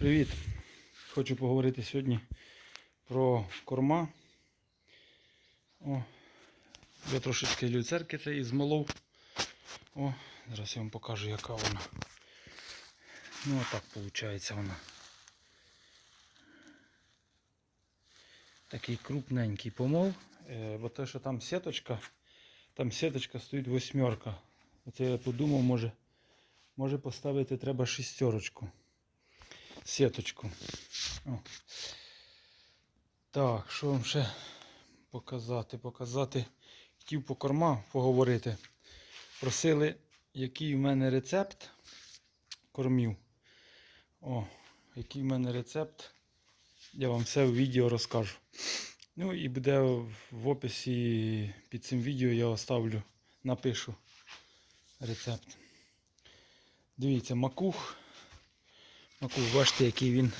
Привіт! Хочу поговорити сьогодні про корма. О, я трошечки люцерки цієї змолов. О, зараз я вам покажу, яка вона. Ну, отак виходить вона. Такий крупненький помол. Е, бо те, що там сіточка, там сіточка стоїть восьмерка. Оце я подумав, може, може поставити треба шістерочку. Сіточку. О. Так, що вам ще показати? Показати. Хотів по корма поговорити. Просили, який в мене рецепт кормів. О, який в мене рецепт. Я вам все в відео розкажу. Ну і буде в описі під цим відео я оставлю, напишу рецепт. Дивіться, макух. Макух, бачите, який він.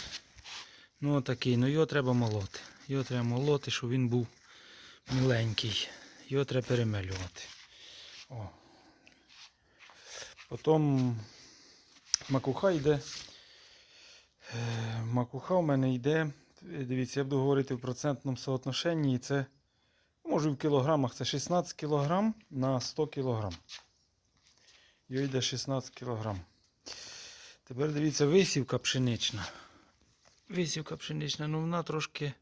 Ну такий, ну його треба молоти. Його треба молоти, щоб він був міленький. Його треба перемелювати. О. Потім макуха йде. Е, Макуха у мене йде. Дивіться, я буду говорити в процентному соотношенні. Це, може в кілограмах, це 16 кілограм на 100 кілограм. Його йде 16 кілограм. Тепер дивіться, висівка пшенична. Висівка пшенична, ну вона трошки.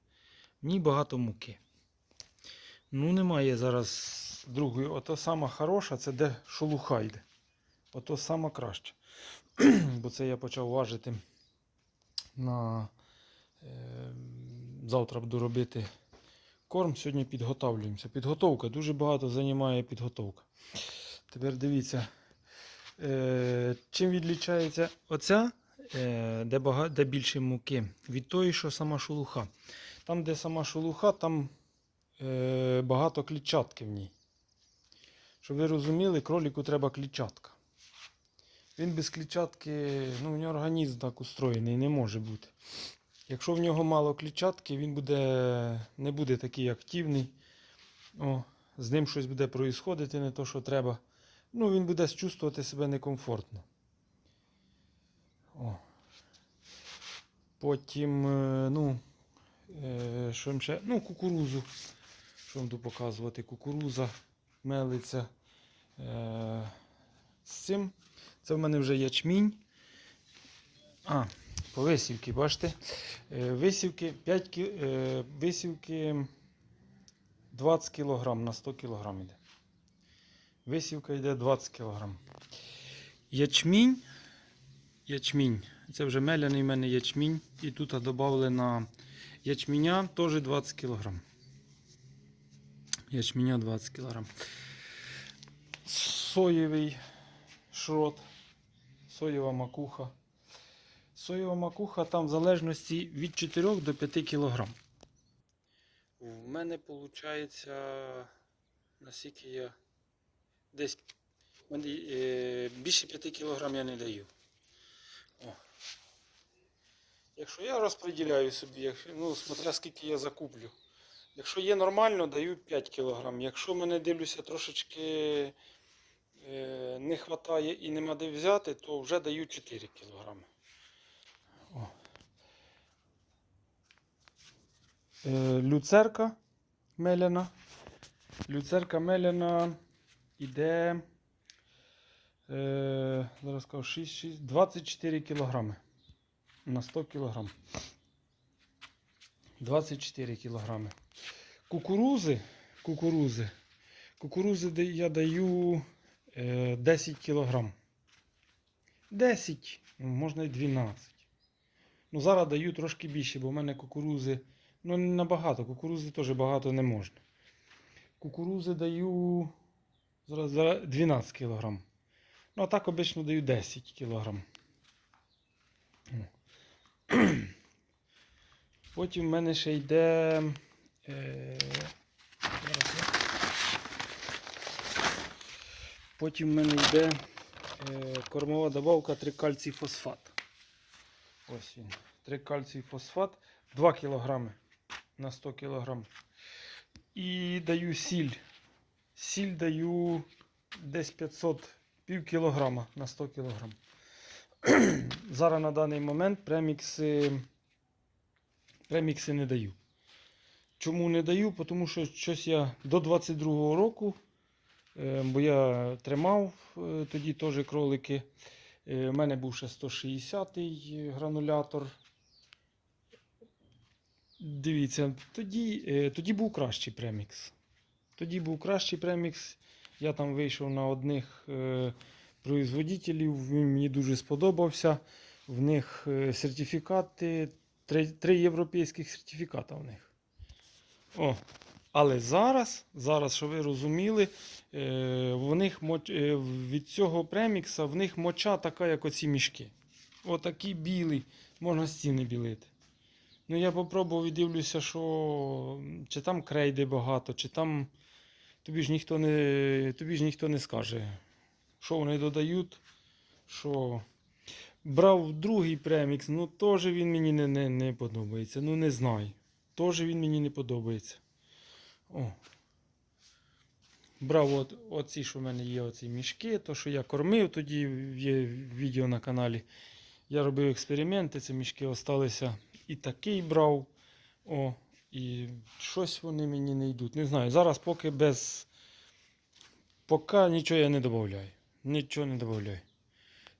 В ній багато муки. Ну, немає зараз другої. Ото сама хороша, це де шелуха йде. Ото сама краще. Бо це я почав важити на. Е, завтра буду робити корм. Сьогодні підготовлюємося. Підготовка дуже багато займає підготовка. Тепер дивіться. Е, чим відлічається оця, е, де, бага, де більше муки, від тої, що сама шелуха. Там, де сама шелуха, там е, багато клітчатки в ній. Щоб ви розуміли, кроліку треба клітчатка. Він без клітчатки, ну, в нього організм так устроєний, не може бути. Якщо в нього мало клітчатки, він буде, не буде такий активний. О, з ним щось буде проїсходити, не то, що треба. Ну, він буде чувствувати себе некомфортно. О. Потім, е, ну, е, що ще? Ну, кукурузу. Що вам тут показувати? Кукуруза мелиться. Е, з цим. Це в мене вже ячмінь. А, по висівки, бачите? Висівки 5 кі... е, висівки 20 кг на 100 кг йде. Висівка йде 20 кг. Ячмінь. Ячмінь. Це вже меляний в мене ячмінь. І тут додавлена ячміня теж 20 кг. Ячміня 20 кг. Соєвий шрот. Соєва макуха. Соєва макуха там в залежності від 4 до 5 кг. У мене виходить, наскільки я десь е, більше 5 кг я не даю. О. Якщо я розподіляю собі, ну, смотря скільки я закуплю. Якщо є нормально, даю 5 кг. Якщо мене дивлюся трошечки е, не вистачає і нема де взяти, то вже даю 4 кг. О. Е, люцерка меляна. Люцерка меляна іде. Е, зараз кажу 6, 6, 24 кілограми на 100 кілограм. 24 кілограми. Кукурузи, кукурузи, кукурузи я даю е, 10 кілограм. 10, ну, можна і 12. Ну, зараз даю трошки більше, бо в мене кукурузи, ну не набагато, кукурузи теж багато не можна. Кукурузи даю зараз, зараз 12 кілограм. Ну, а так обично даю 10 кілограм. Потім в мене ще йде. Е, Потім в мене йде е, кормова добавка трикальцій фосфат. Ось він. Трикальцій фосфат 2 кг на 100 кг. І даю сіль. Сіль даю десь 500 пів кілограма на 100 кг. зараз на даний момент премікси, премікси не даю. Чому не даю? Тому що щось я до 22-го року, е, бо я тримав е, тоді теж кролики. У мене був ще 160-й гранулятор. Дивіться, тоді, е, тоді був кращий премікс. Тоді був кращий премікс. Я там вийшов на одних е, производителів, він мені дуже сподобався. В них е, сертифікати, три, три європейських сертифіката в них. О. Але зараз, зараз, щоб ви розуміли, е, в них моч, е, від цього премікса в них моча така, як оці мішки. Отакі білі, можна стіни білити. Ну, я попробував і дивлюся, що чи там крейди багато, чи там тобі ж ніхто не, тобі ж ніхто не скаже, що вони додають, що. Брав другий премікс, ну теж він мені не, не, не подобається. Ну не знаю. Теж він мені не подобається. О. Брав от, оці, що в мене є оці мішки, то що я кормив, тоді є відео на каналі. Я робив експерименти, ці мішки осталися. І такий брав. О, і щось вони мені не йдуть. Не знаю. Зараз поки без. Поки нічого я не додаю. Нічого не додаю.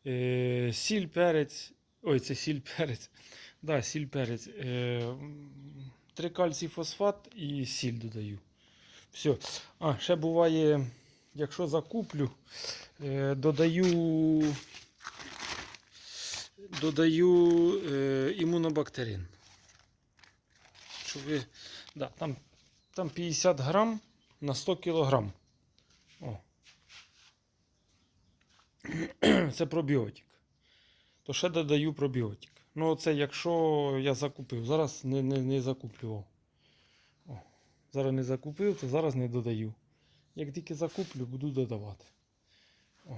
Е, сіль перець. Ой, це сіль перець. Да, сіль перець. Е, трикальцій фосфат і сіль додаю. Все. А, ще буває, якщо закуплю, е, додаю. Додаю е, імунобактерин. Щоб ви. Да, там, там 50 грам на 100 кілограм. О. Це пробіотик. То ще додаю пробіотик. Ну, це якщо я закупив. Зараз не, не, не закуплював. О. Зараз не закупив, то зараз не додаю. Як тільки закуплю, буду додавати. О.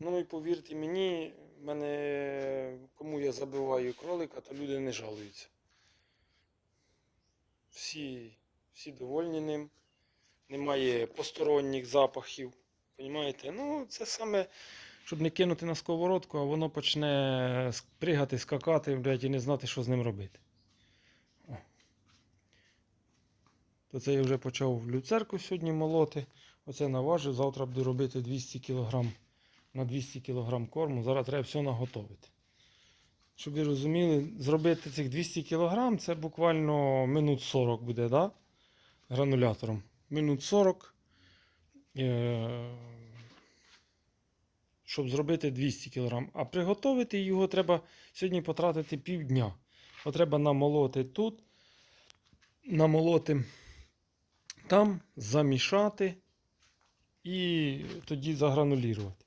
Ну і повірте мені, мене, кому я забиваю кролика, то люди не жалуються. Всі, всі довольні ним. Немає посторонніх запахів. Понімаєте? Ну, це саме, щоб не кинути на сковородку, а воно почне пригати, скакати, блядь, і не знати, що з ним робити. О. То це я вже почав люцерку сьогодні молоти. Оце наважив. Завтра буду робити 200 кг на 200 кг корму. Зараз треба все наготовити. Щоб ви розуміли, зробити цих 200 кг це буквально минут 40 буде, да? гранулятором. Минут 40. Е- щоб зробити 200 кг. А приготувати його треба сьогодні потратити півдня. Треба намолоти тут, намолоти там, замішати і тоді загранулірувати.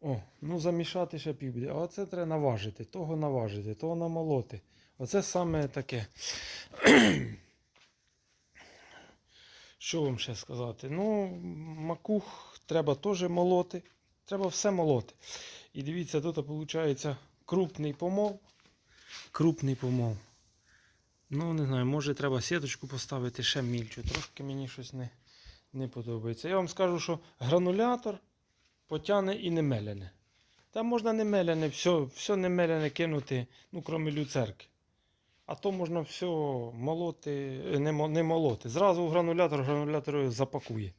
О, ну замішати ще пів буде. А оце треба наважити, того наважити, того намолоти. Оце саме таке. Що вам ще сказати? Ну, макух треба теж молоти. Треба все молоти. І дивіться, тут виходить крупний помол. Крупний помол. Ну, не знаю, може треба сіточку поставити ще мільчу. Трошки мені щось не, не подобається. Я вам скажу, що гранулятор потягне і не меляне. Там можна не меляне, все, все не меляне кинути, ну, крім люцерки. А то можна все молоти, е, не, не молоти. Зразу в гранулятор гранулятор запакує.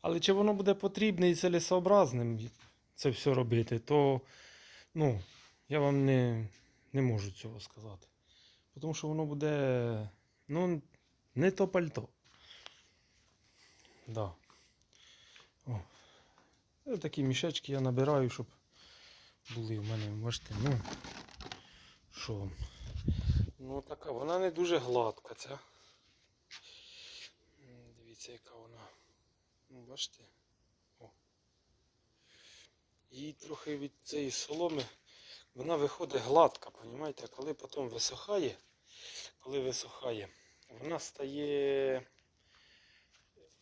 Але чи воно буде потрібне і цілесообразним це все робити, то ну, я вам не, не можу цього сказати. Тому що воно буде ну, не то пальто. Да. Е, Такі мішечки я набираю, щоб були в мене, бачите, ну. Що? Ну така, вона не дуже гладка ця. Дивіться, яка вона. Ну, бачите? О. Їй трохи від цієї соломи вона виходить гладка, понімаєте? А коли потім висохає, коли висохає, вона стає.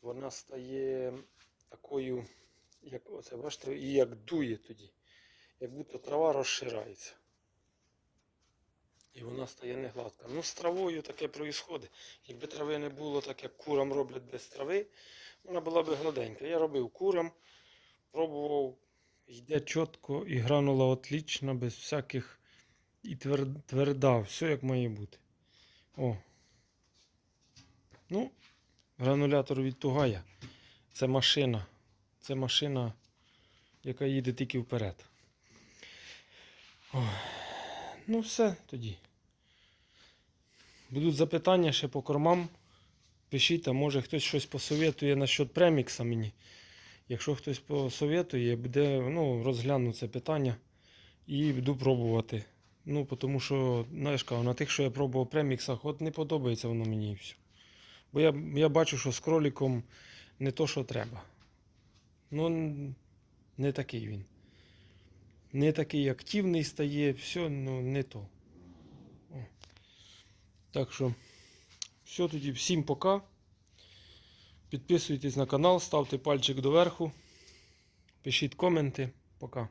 Вона стає такою, як оце, бачите, і як дує тоді. Як будто трава розширається. І вона стає не гладка. Ну, з травою таке проїсходить. Якби трави не було, так як курам роблять без трави, вона була б гладенька. Я робив курам, пробував, Йде чітко і гранула отлічна, без всяких і твер- тверда, все як має бути. О. Ну, гранулятор від Тугая. Це машина. Це машина, яка їде тільки вперед. О. Ну, все тоді. Будуть запитання ще по кормам. Пишіть, а може хтось щось посоветує насчет премікса мені. Якщо хтось посоветує, буде, ну, розгляну це питання і буду пробувати. Ну, тому що, знаєш, кажу, на тих, що я пробував преміксах, от не подобається воно мені і все. Бо я, я бачу, що з кроликом не то, що треба. Ну, не такий він. Не такий активний стає, все, ну, не то. О. Так що, все тоді, всім пока. Підписуйтесь на канал, ставте пальчик доверху. Пишіть коменти. Пока.